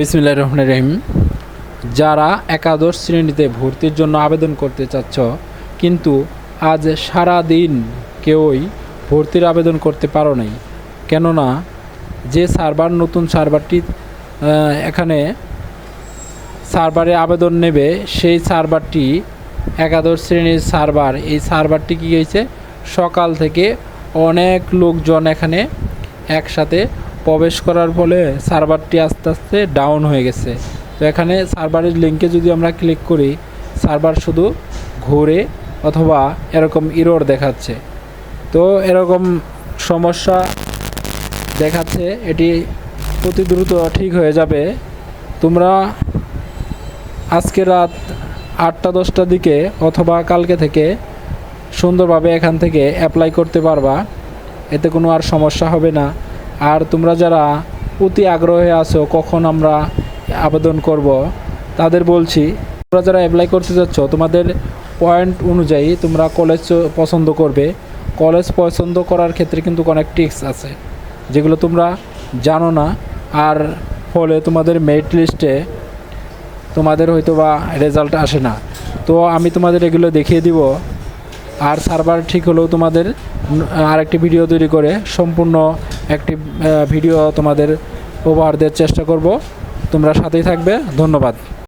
বিসমিল্লাহ রহমান রহিম। যারা একাদশ শ্রেণীতে ভর্তির জন্য আবেদন করতে চাচ্ছ, কিন্তু আজ সারা দিন কেউই ভর্তির আবেদন করতে পারো নাই, কেননা যে সার্ভার, নতুন সার্ভারটি এখানে সার্ভারে আবেদন নেবে, সেই সার্ভারটি, একাদশ শ্রেণির সার্ভার, এই সার্ভারটি কী হয়েছে? সকাল থেকে অনেক লোকজন এখানে একসাথে প্রবেশ করার ফলে সার্ভারটি আস্তে আস্তে ডাউন হয়ে গেছে। তো এখানে সার্ভারের লিঙ্কে যদি আমরা ক্লিক করি, সার্ভার শুধু ঘুরে অথবা এরকম ইরোর দেখাচ্ছে। তো এরকম সমস্যা দেখাচ্ছে, এটি অতি দ্রুত ঠিক হয়ে যাবে। তোমরা আজকে রাত আটটা দশটার দিকে অথবা কালকে থেকে সুন্দরভাবে এখান থেকে অ্যাপ্লাই করতে পারবা। এতে কোনো আর সমস্যা হবে না। আর তোমরা যারা অতি আগ্রহে আছো, কখন আমরা আবেদন করব? তাদের বলছি, তোমরা যারা অ্যাপ্লাই করতে যাচ্ছ, তোমাদের পয়েন্ট অনুযায়ী তোমরা কলেজ পছন্দ করবে। কলেজ পছন্দ করার ক্ষেত্রে কিন্তু অনেক টিক্স আছে, যেগুলো তোমরা জানো না। আর ফলে তোমাদের মেরিট লিস্টে তোমাদের হয়তো বা রেজাল্ট আসে না। তো আমি তোমাদের এগুলো দেখিয়ে দিব। আর সার্ভার ঠিক হলেও তোমাদের আরেকটি ভিডিও তৈরি করে, সম্পূর্ণ একটি ভিডিও তোমাদের উপহার দেওয়ার চেষ্টা করব। তোমরা সাথেই থাকবে। ধন্যবাদ।